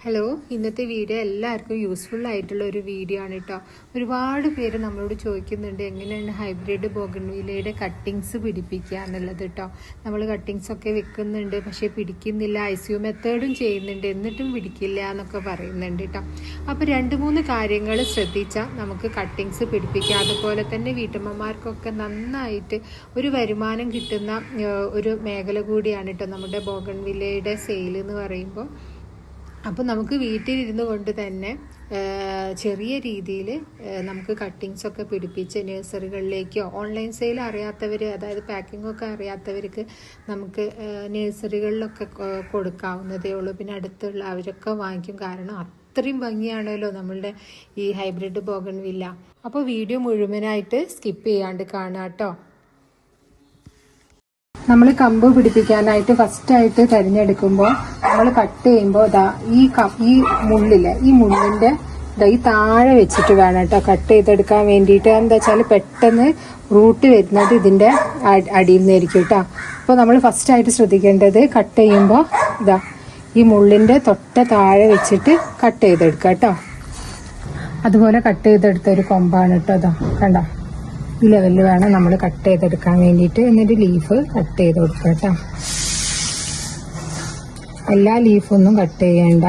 Hello ഇന്നത്തെ video എല്ലാവർക്കും useful ആയിട്ടുള്ള ഒരു വീഡിയോ ആണ് കേട്ടോ ഒരുപാട് പേര് നമ്മളോട് ചോദിക്കുന്നുണ്ട് എങ്ങനെയാണ് ഹൈബ്രിഡ് ബോഗൺവിലയുടെ കട്ടിങ്സ് പിടിപ്പിക്കുക എന്നുള്ളത് കേട്ടോ നമ്മൾ കട്ടിങ്സ് ഒക്കെ വെക്കുന്നുണ്ട് പക്ഷേ പിടിക്കുന്നില്ല ഐ സി യു മെത്തേഡും ചെയ്യുന്നുണ്ട് എന്നിട്ടും പിടിക്കില്ല എന്നൊക്കെ പറയുന്നുണ്ട് കേട്ടോ അപ്പോൾ രണ്ട് മൂന്ന് കാര്യങ്ങൾ ശ്രദ്ധിച്ചാൽ നമുക്ക് കട്ടിങ്സ് പിടിപ്പിക്കാം. അതുപോലെ തന്നെ വീട്ടമ്മമാർക്കൊക്കെ നന്നായിട്ട് ഒരു വരുമാനം കിട്ടുന്ന ഒരു മേഖല കൂടിയാണ് കേട്ടോ നമ്മുടെ ബോഗൺവിലയുടെ സെയിൽ എന്ന് പറയുമ്പോൾ അപ്പോൾ നമുക്ക് വീട്ടിലിരുന്നു കൊണ്ട് തന്നെ ചെറിയ രീതിയിൽ നമുക്ക് കട്ടിങ്സ് ഒക്കെ പിടിപ്പിച്ച് നഴ്സറികളിലേക്കോ ഓൺലൈൻ സെയിൽ അറിയാത്തവർ അതായത് പാക്കിംഗ് ഒക്കെ അറിയാത്തവർക്ക് നമുക്ക് നഴ്സറികളിലൊക്കെ കൊടുക്കാവുന്നതേ ഉള്ളൂ. പിന്നെ അടുത്തുള്ള അവരൊക്കെ വാങ്ങിക്കും. കാരണം അത്രയും ഭംഗിയാണല്ലോ നമ്മളുടെ ഈ ഹൈബ്രിഡ് ബോഗൺ വില്ല അപ്പോൾ വീഡിയോ മുഴുവനായിട്ട് സ്കിപ്പ് ചെയ്യാണ്ട് കാണാം കേട്ടോ നമ്മൾ കമ്പ് പിടിപ്പിക്കാനായിട്ട് ഫസ്റ്റ് ആയിട്ട് തിരഞ്ഞെടുക്കുമ്പോൾ നമ്മൾ കട്ട് ചെയ്യുമ്പോൾ ദാ ഈ ഈ മുള്ളിൽ ഈ മുള്ളിന്റെ ദാ ഈ താഴെ വെച്ചിട്ട് വേണം കേട്ടോ കട്ട് ചെയ്തെടുക്കാൻ വേണ്ടിയിട്ട്. എന്താ വെച്ചാൽ പെട്ടെന്ന് റൂട്ട് വരുന്നത് ഇതിന്റെ അടിയിൽ നിന്നായിരിക്കും കേട്ടോ അപ്പോൾ നമ്മൾ ഫസ്റ്റ് ആയിട്ട് ശ്രദ്ധിക്കേണ്ടത് കട്ട് ചെയ്യുമ്പോൾ ഇതാ ഈ മുള്ളിന്റെ തൊട്ട താഴെ വെച്ചിട്ട് കട്ട് ചെയ്തെടുക്കുക കേട്ടോ അതുപോലെ കട്ട് ചെയ്തെടുത്ത ഒരു കൊമ്പാണ് കേട്ടോ അതാ കണ്ടോ? ഈ ലെവലിൽ വേണം നമ്മൾ കട്ട് ചെയ്തെടുക്കാൻ വേണ്ടിയിട്ട്. എന്നിട്ട് ലീഫ് കട്ട് ചെയ്ത് കൊടുക്കുക കേട്ടോ എല്ലാ ലീഫൊന്നും കട്ട് ചെയ്യേണ്ട.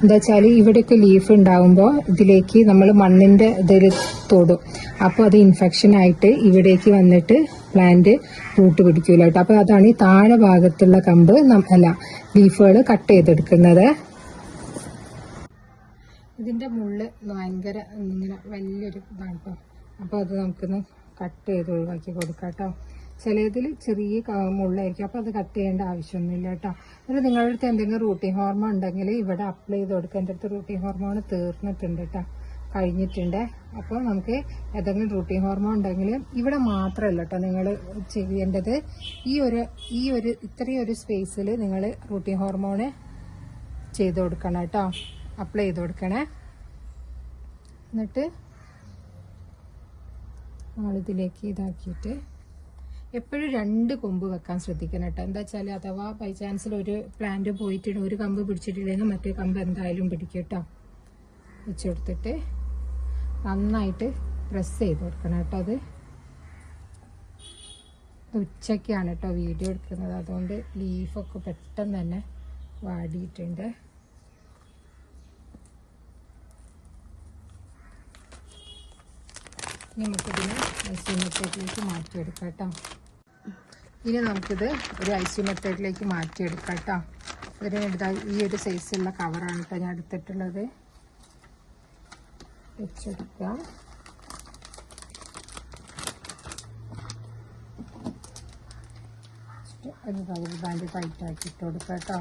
എന്താ വെച്ചാൽ ഇവിടെയൊക്കെ ലീഫ് ഉണ്ടാകുമ്പോൾ ഇതിലേക്ക് നമ്മൾ മണ്ണിന്റെ ഇതിൽ തൊടും. അപ്പോൾ അത് ഇൻഫെക്ഷൻ ആയിട്ട് ഇവിടേക്ക് വന്നിട്ട് പ്ലാന്റ് റൂട്ട് പിടിക്കൂല കേട്ടോ അപ്പോൾ അതാണ് ഈ താഴെ ഭാഗത്തുള്ള കമ്പ് അല്ല ലീഫുകൾ കട്ട് ചെയ്തെടുക്കുന്നത്. ഇതിന്റെ മുള്ള് ഭയങ്കര ഇങ്ങനെ വലിയൊരു ഇതാണ് അപ്പോൾ അത് നമുക്കൊന്ന് കട്ട് ചെയ്ത് ഒഴിവാക്കി കൊടുക്കാം കേട്ടോ. ചിലതിൽ ചെറിയ മുള്ളായിരിക്കും. അപ്പോൾ അത് കട്ട് ചെയ്യേണ്ട ആവശ്യമൊന്നുമില്ല കേട്ടോ. എന്നിട്ട് നിങ്ങളുടെ അടുത്ത് എന്തെങ്കിലും റൂട്ടിൻ ഹോർമോൺ ഉണ്ടെങ്കിൽ ഇവിടെ അപ്ലൈ ചെയ്ത് കൊടുക്കുക എന്റെ അടുത്ത് റൂട്ടിൻ ഹോർമോൺ തീർന്നിട്ടുണ്ട് കേട്ടോ. കഴിഞ്ഞിട്ടുണ്ട്. അപ്പോൾ നമുക്ക് ഏതെങ്കിലും റൂട്ടിൻ ഹോർമോൺ ഉണ്ടെങ്കിൽ ഇവിടെ മാത്രമല്ല കേട്ടോ നിങ്ങൾ ചെയ്യേണ്ടത്. ഈ ഒരു ഈ ഒരു ഇത്രയും ഒരു സ്പേസിൽ നിങ്ങൾ റൂട്ടിൻ ഹോർമോണ് ചെയ്ത് കൊടുക്കണം കേട്ടോ. അപ്ലൈ ചെയ്ത് കൊടുക്കണേ. എന്നിട്ട് നമ്മളിതിലേക്ക് ഇതാക്കിയിട്ട് എപ്പോഴും രണ്ട് കൊമ്പ് വെക്കാൻ ശ്രദ്ധിക്കണം കേട്ടോ. എന്താ വെച്ചാൽ അഥവാ ബൈ ചാൻസിൽ ഒരു പ്ലാന്റ് പോയിട്ടുണ്ട് ഒരു കമ്പ് പിടിച്ചിട്ടില്ലെങ്കിൽ മറ്റേ കമ്പ് എന്തായാലും പിടിക്കും കേട്ടോ. വെച്ചെടുത്തിട്ട് നന്നായിട്ട് പ്രസ് ചെയ്ത് കൊടുക്കണം കേട്ടോ അത്. ഉച്ചയ്ക്കാണ് കേട്ടോ വീഡിയോ എടുക്കുന്നത്. അതുകൊണ്ട് ലീഫൊക്കെ പെട്ടെന്ന് തന്നെ വാടിയിട്ടുണ്ട്. നമുക്കിതിനെ ഐസി മെത്തേഡിലേക്ക് മാറ്റിയെടുക്കാം കേട്ടോ. ഇനി നമുക്കിത് ഒരു ഐസി മെത്തേഡിലേക്ക് മാറ്റിയെടുക്കാം കേട്ടോ. ഇതിന് എടുത്ത ഈ ഒരു സൈസുള്ള കവറാണ് കേട്ടോ ഞാൻ എടുത്തിട്ടുള്ളത്. വെച്ചെടുക്കാം. അത് കവർ ബാൻഡ് ടൈറ്റ് ആക്കി ഇട്ട് കൊടുക്കാം കേട്ടോ.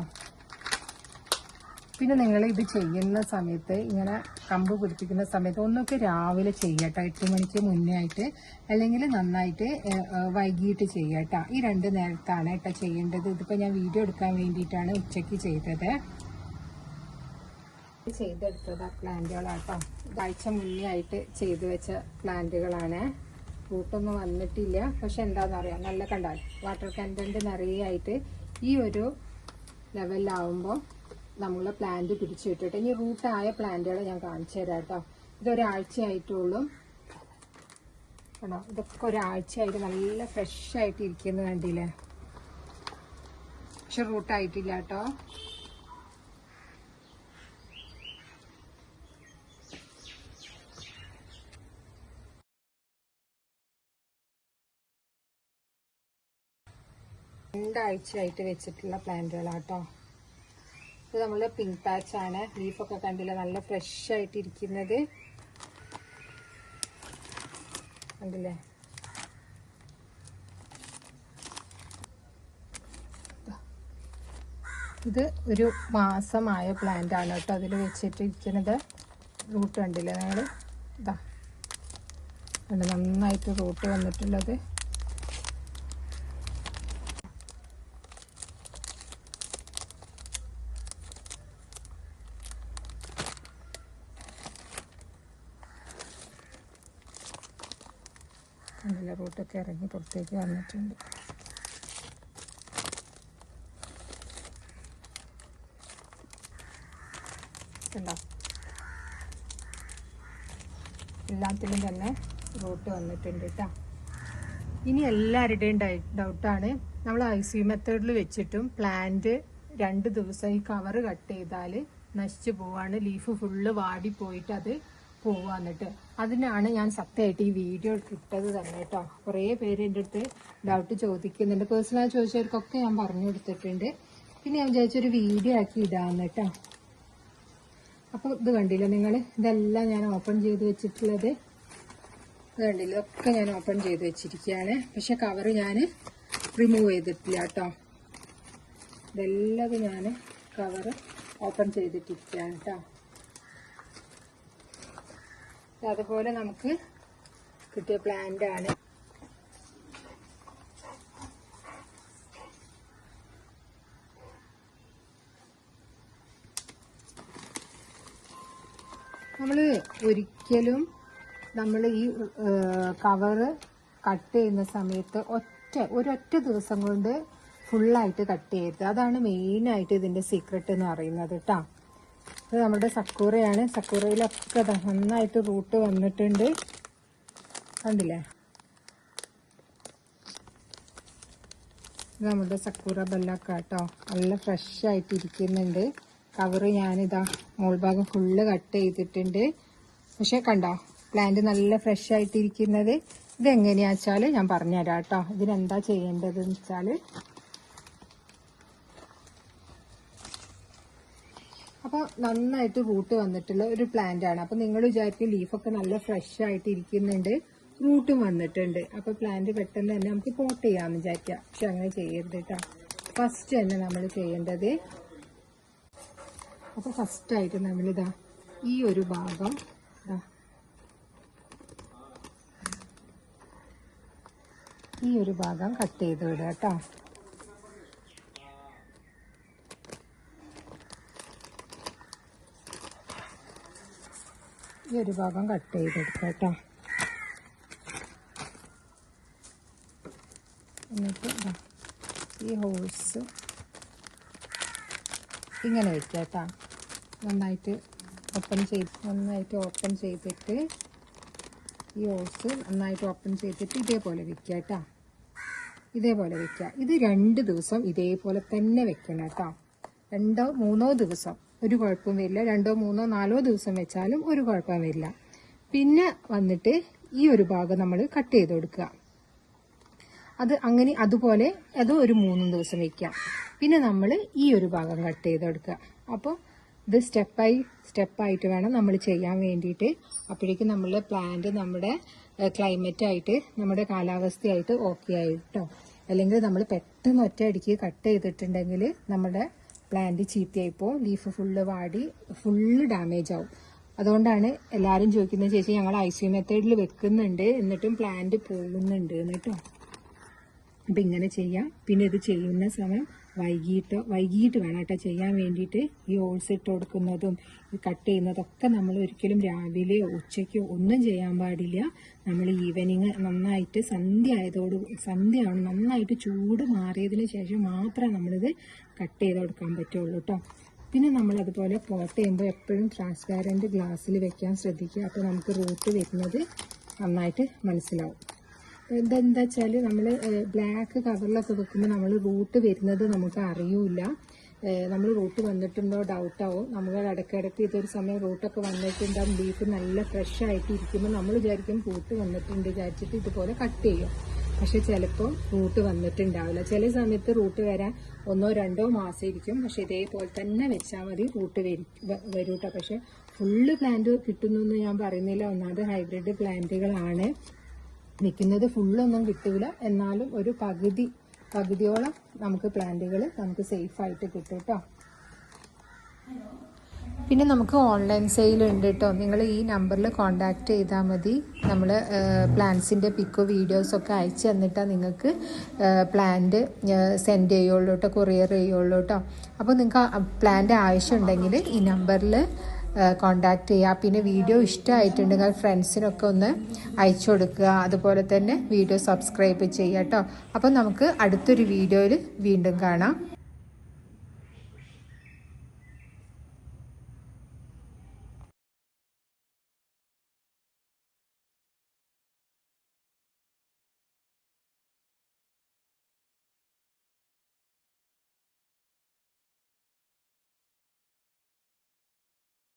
പിന്നെ നിങ്ങൾ ഇത് ചെയ്യുന്ന സമയത്ത് ഇങ്ങനെ കമ്പ് പിടിപ്പിക്കുന്ന സമയത്ത് ഒന്നൊക്കെ രാവിലെ ചെയ്യട്ടോ എട്ട് മണിക്ക് മുന്നേ ആയിട്ട് അല്ലെങ്കിൽ നന്നായിട്ട് വൈകിട്ട് ചെയ്യട്ടോ. ഈ രണ്ട് നേരത്താണ് കേട്ടോ ചെയ്യേണ്ടത്. ഇതിപ്പോൾ ഞാൻ വീഡിയോ എടുക്കാൻ വേണ്ടിയിട്ടാണ് ഉച്ചയ്ക്ക് ചെയ്തത്. ചെയ്തെടുത്തത് പ്ലാന്റുകളാട്ടോ. ഒരാഴ്ച മുന്നേ ആയിട്ട് ചെയ്തു വെച്ച പ്ലാന്റുകളാണ്. ഫ്രൂട്ടൊന്നും വന്നിട്ടില്ല. പക്ഷെ എന്താണെന്ന് അറിയാം നല്ല കണ്ടാൽ വാട്ടർ കണ്ടന്റ് നിറയെ ആയിട്ട് ഈ ഒരു ലെവലിലാവുമ്പോൾ നമ്മൾ പ്ലാന്റ് പിടിച്ചു വിട്ടിട്ട് ഇനി റൂട്ടായ പ്ലാന്റുകൾ ഞാൻ കാണിച്ചു തരാം കേട്ടോ ഇതൊരാഴ്ച ആയിട്ടുള്ളൂ കണ്ടോ? ഇതൊക്കെ ഒരാഴ്ചയായിട്ട് നല്ല ഫ്രഷ് ആയിട്ട് ഇരിക്കുന്നു കണ്ടില്ലേ? പക്ഷെ റൂട്ടായിട്ടില്ല കേട്ടോ രണ്ടാഴ്ചയായിട്ട് വെച്ചിട്ടുള്ള പ്ലാന്റുകളാട്ടോ ഇത് നമ്മൾ പിങ്ക് പാച്ച് ആണ്. ലീഫൊക്കെ കണ്ടില്ല? നല്ല ഫ്രഷ് ആയിട്ട് ഇരിക്കുന്നത്. കണ്ടില്ലേ? ഇത് ഒരു മാസമായ പ്ലാന്റ് ആണ് കേട്ടോ അതിൽ വെച്ചിട്ടിരിക്കുന്നത്. റൂട്ട് കണ്ടില്ലേ നിങ്ങൾ ഇതാ. നന്നായിട്ട് റൂട്ട് വന്നിട്ടുള്ളത്. കണ്ടില്ല റൂട്ടൊക്കെ ഇറങ്ങി പുറത്തേക്ക് വന്നിട്ടുണ്ട്. കണ്ടോ? എല്ലാത്തിലും തന്നെ റൂട്ട് വന്നിട്ടുണ്ട് കേട്ടോ ഇനി എല്ലാവരുടെയും ഡൈ ഡൗട്ടാണ്. നമ്മൾ ഐ സി മെത്തേഡിൽ വെച്ചിട്ടും പ്ലാന്റ് രണ്ട് ദിവസം ഈ കവർ കട്ട് ചെയ്താൽ നശിച്ചു പോവാണ്. ലീഫ് ഫുള്ള് വാടി പോയിട്ട് അത് പോവാന്നിട്ട് അതിനാണ് ഞാൻ സത്യമായിട്ട് ഈ വീഡിയോ ഇട്ടത് തന്നെ കേട്ടോ. കുറേ പേര് എന്റെ അടുത്ത് ഡൗട്ട് ചോദിക്കുന്നുണ്ട്. പേഴ്സണലായി ചോദിച്ചവർക്കൊക്കെ ഞാൻ പറഞ്ഞു കൊടുത്തിട്ടുണ്ട്. പിന്നെ ഞാൻ വിചാരിച്ചൊരു വീഡിയോ ആക്കി ഇടാന്ന് കേട്ടോ. അപ്പോൾ ഇത് കണ്ടില്ല നിങ്ങൾ ഇതെല്ലാം ഞാൻ ഓപ്പൺ ചെയ്ത് വെച്ചിട്ടുള്ളത്. ഇത് കണ്ടില്ല? ഒക്കെ ഞാൻ ഓപ്പൺ ചെയ്ത് വെച്ചിരിക്കുകയാണ്. പക്ഷെ കവർ ഞാൻ റിമൂവ് ചെയ്തിട്ടില്ല കേട്ടോ. ഇതെല്ലാം ഞാൻ കവർ ഓപ്പൺ ചെയ്തിട്ടിരിക്കുകയാണ് കേട്ടോ. അതുപോലെ നമുക്ക് കിട്ടിയ പ്ലാന്റ് ആണ്. നമ്മൾ ഒരിക്കലും നമ്മൾ ഈ കവറ് കട്ട് ചെയ്യുന്ന സമയത്ത് ഒറ്റ ഒരൊറ്റ ദിവസം കൊണ്ട് ഫുള്ളായിട്ട് കട്ട് ചെയ്യരുത്. അതാണ് മെയിനായിട്ട് ഇതിന്റെ സീക്രട്ട് എന്ന് പറയുന്നത് കേട്ടോ ഇത് നമ്മുടെ സക്കൂറയാണ്. സക്കൂറയിലൊക്കെ നന്നായിട്ട് റൂട്ട് വന്നിട്ടുണ്ട്. കണ്ടില്ലേ? ഇത് നമ്മുടെ സക്കൂറ ബെല്ലൊക്കെ കേട്ടോ നല്ല ഫ്രഷ് ആയിട്ട് ഇരിക്കുന്നുണ്ട്. കവറ് ഞാനിതാ ഭാഗം ഫുള്ള് കട്ട് ചെയ്തിട്ടുണ്ട്. പക്ഷെ കണ്ടോ? പ്ലാന്റ് നല്ല ഫ്രഷ് ആയിട്ട് ഇരിക്കുന്നത്. ഇതെങ്ങനെയാ വെച്ചാൽ ഞാൻ പറഞ്ഞുതരാം കേട്ടോ ഇതിനെന്താ ചെയ്യേണ്ടതെന്ന് വെച്ചാൽ അപ്പോൾ നന്നായിട്ട് റൂട്ട് വന്നിട്ടുള്ള ഒരു പ്ലാന്റ് ആണ്. അപ്പോൾ നിങ്ങൾ വിചാരിക്കും ലീഫൊക്കെ നല്ല ഫ്രഷ് ആയിട്ട് ഇരിക്കുന്നുണ്ട്. റൂട്ടും വന്നിട്ടുണ്ട്. അപ്പോൾ പ്ലാന്റ് പെട്ടെന്ന് തന്നെ നമുക്ക് പോട്ട് ചെയ്യാമെന്ന് വിചാരിക്കാം. പക്ഷെ അങ്ങനെ ചെയ്യരുത് കേട്ടോ ഫസ്റ്റ് തന്നെ നമ്മൾ ചെയ്യേണ്ടത് അപ്പോൾ ഫസ്റ്റായിട്ട് നമ്മളിതാ ഈ ഒരു ഭാഗം ഈ ഒരു ഭാഗം കട്ട് ചെയ്ത് വിടുക കേട്ടോ ഈ ഒരു ഭാഗം കട്ട് ചെയ്തെടുക്കാം കേട്ടോ. എന്നിട്ട് ഈ ഹോൾസ് ഇങ്ങനെ വെക്കാം കേട്ടോ. നന്നായിട്ട് ഓപ്പൺ ചെയ്ത് നന്നായിട്ട് ഓപ്പൺ ചെയ്തിട്ട് ഈ ഹോൾസ് നന്നായിട്ട് ഓപ്പൺ ചെയ്തിട്ട് ഇതേപോലെ വെക്കുക കേട്ടോ. ഇതേപോലെ വെക്കുക ഇത് രണ്ട് ദിവസം ഇതേപോലെ തന്നെ വെക്കണം കേട്ടോ. രണ്ടോ മൂന്നോ ദിവസം. ഒരു കുഴപ്പവും വരില്ല. രണ്ടോ മൂന്നോ നാലോ ദിവസം വെച്ചാലും ഒരു കുഴപ്പം വരില്ല. പിന്നെ വന്നിട്ട് ഈ ഒരു ഭാഗം നമ്മൾ കട്ട് ചെയ്ത് കൊടുക്കുക. അത് അങ്ങനെ അതുപോലെ അത് ഒരു മൂന്ന് ദിവസം വെക്കാം പിന്നെ നമ്മൾ ഈ ഒരു ഭാഗം കട്ട് ചെയ്ത് കൊടുക്കുക. അപ്പോൾ ഇത് സ്റ്റെപ്പായി സ്റ്റെപ്പായിട്ട് വേണം നമ്മൾ ചെയ്യാൻ വേണ്ടിയിട്ട്. അപ്പോഴേക്കും നമ്മളുടെ പ്ലാന്റ് നമ്മുടെ ക്ലൈമറ്റായിട്ട് നമ്മുടെ കാലാവസ്ഥയായിട്ട് ഓക്കെ ആയിട്ടോ അല്ലെങ്കിൽ നമ്മൾ പെട്ടെന്ന് ഒറ്റയടിക്ക് കട്ട് ചെയ്തിട്ടുണ്ടെങ്കിൽ നമ്മുടെ പ്ലാന്റ് ചീത്തയായിപ്പോൾ ലീഫ് ഫുള്ള് വാടി ഫുള്ള് ഡാമേജ് ആവും. അതുകൊണ്ടാണ് എല്ലാവരും ചോദിക്കുന്നത് ചേച്ചി ഞങ്ങൾ ഐ സി മെത്തേഡിൽ വെക്കുന്നുണ്ട്. എന്നിട്ടും പ്ലാന്റ് പോകുന്നുണ്ട്. എന്നിട്ടോ. അപ്പം ഇങ്ങനെ ചെയ്യാം. പിന്നെ ഇത് ചെയ്യുന്ന സമയം വൈകിട്ട് വൈകിട്ട് വേണം കേട്ടോ ചെയ്യാൻ വേണ്ടിയിട്ട് ഈ ഓൾസ് ഇട്ട് കൊടുക്കുന്നതും കട്ട് ചെയ്യുന്നതൊക്കെ നമ്മൾ ഒരിക്കലും രാവിലെ ഉച്ചയ്ക്കോ ഒന്നും ചെയ്യാൻ പാടില്ല. നമ്മൾ ഈവനിങ് നന്നായിട്ട് സന്ധ്യ ആയതോട് സന്ധ്യ ആണ് നന്നായിട്ട് ചൂട് മാറിയതിന് ശേഷം മാത്രമേ നമ്മളിത് കട്ട് ചെയ്ത് കൊടുക്കാൻ പറ്റുള്ളൂ കേട്ടോ പിന്നെ നമ്മൾ അതുപോലെ പോട്ട് ചെയ്യുമ്പോൾ എപ്പോഴും ട്രാൻസ്പാരന്റ് ഗ്ലാസ്സിൽ വെക്കാൻ ശ്രദ്ധിക്കുക. അപ്പോൾ നമുക്ക് റൂട്ട് വരുന്നത് നന്നായിട്ട് മനസ്സിലാവും. ഇതെന്താ വെച്ചാൽ നമ്മൾ ബ്ലാക്ക് കവറിലൊക്കെ വെക്കുമ്പോൾ നമ്മൾ റൂട്ട് വരുന്നത് നമുക്ക് അറിയൂല നമ്മൾ റൂട്ട് വന്നിട്ടുണ്ടോ ഡൗട്ടാവും നമ്മൾ ഇടയ്ക്കിടയ്ക്ക് ഇതൊരു സമയം റൂട്ടൊക്കെ വന്നിട്ടുണ്ടാവും. ബീഫ് നല്ല ഫ്രഷ് ആയിട്ട് ഇരിക്കുമ്പോൾ നമ്മൾ വിചാരിക്കും റൂട്ട് വന്നിട്ടുണ്ട് വിചാരിച്ചിട്ട് ഇതുപോലെ കട്ട് ചെയ്യും. പക്ഷെ ചിലപ്പോൾ റൂട്ട് വന്നിട്ടുണ്ടാവില്ല. ചില സമയത്ത് റൂട്ട് വരാൻ ഒന്നോ രണ്ടോ മാസം ഇരിക്കും പക്ഷെ ഇതേപോലെ തന്നെ വെച്ചാൽ മതി റൂട്ട് വരും വരൂട്ടോ. പക്ഷെ ഫുള്ള് പ്ലാന്റ് കിട്ടുന്നു എന്ന് ഞാൻ പറയുന്നില്ല. ഒന്നാമത് ഹൈബ്രിഡ് പ്ലാന്റുകളാണ് നിൽക്കുന്നത് ഫുള്ളൊന്നും കിട്ടില്ല എന്നാലും ഒരു പകുതി പകുതിയോളം നമുക്ക് പ്ലാന്റുകൾ നമുക്ക് സേഫ് ആയിട്ട് കിട്ടും കേട്ടോ. പിന്നെ നമുക്ക് ഓൺലൈൻ സെയിൽ ഉണ്ട് കേട്ടോ. നിങ്ങൾ ഈ നമ്പറിൽ കോൺടാക്റ്റ് ചെയ്താൽ മതി. നമ്മൾ പ്ലാന്റ്സിന്റെ പിക്കോ വീഡിയോസൊക്കെ അയച്ചു തന്നിട്ടാണ് നിങ്ങൾക്ക് പ്ലാന്റ് സെൻഡ് ചെയ്യുള്ളൂ കേട്ടോ കൊറിയർ ചെയ്യുള്ളൂ കേട്ടോ. അപ്പോൾ നിങ്ങൾക്ക് പ്ലാന്റ് ആവശ്യമുണ്ടെങ്കിൽ ഈ നമ്പറിൽ കോണ്ടാക്ട് ചെയ്യുക. പിന്നെ വീഡിയോ ഇഷ്ടമായിട്ടുണ്ടെങ്കിൽ ഫ്രണ്ട്സിനൊക്കെ ഒന്ന് അയച്ചു കൊടുക്കുക. അതുപോലെ തന്നെ വീഡിയോ സബ്സ്ക്രൈബ് ചെയ്യുക കേട്ടോ അപ്പോൾ നമുക്ക് അടുത്തൊരു വീഡിയോയിൽ വീണ്ടും കാണാം.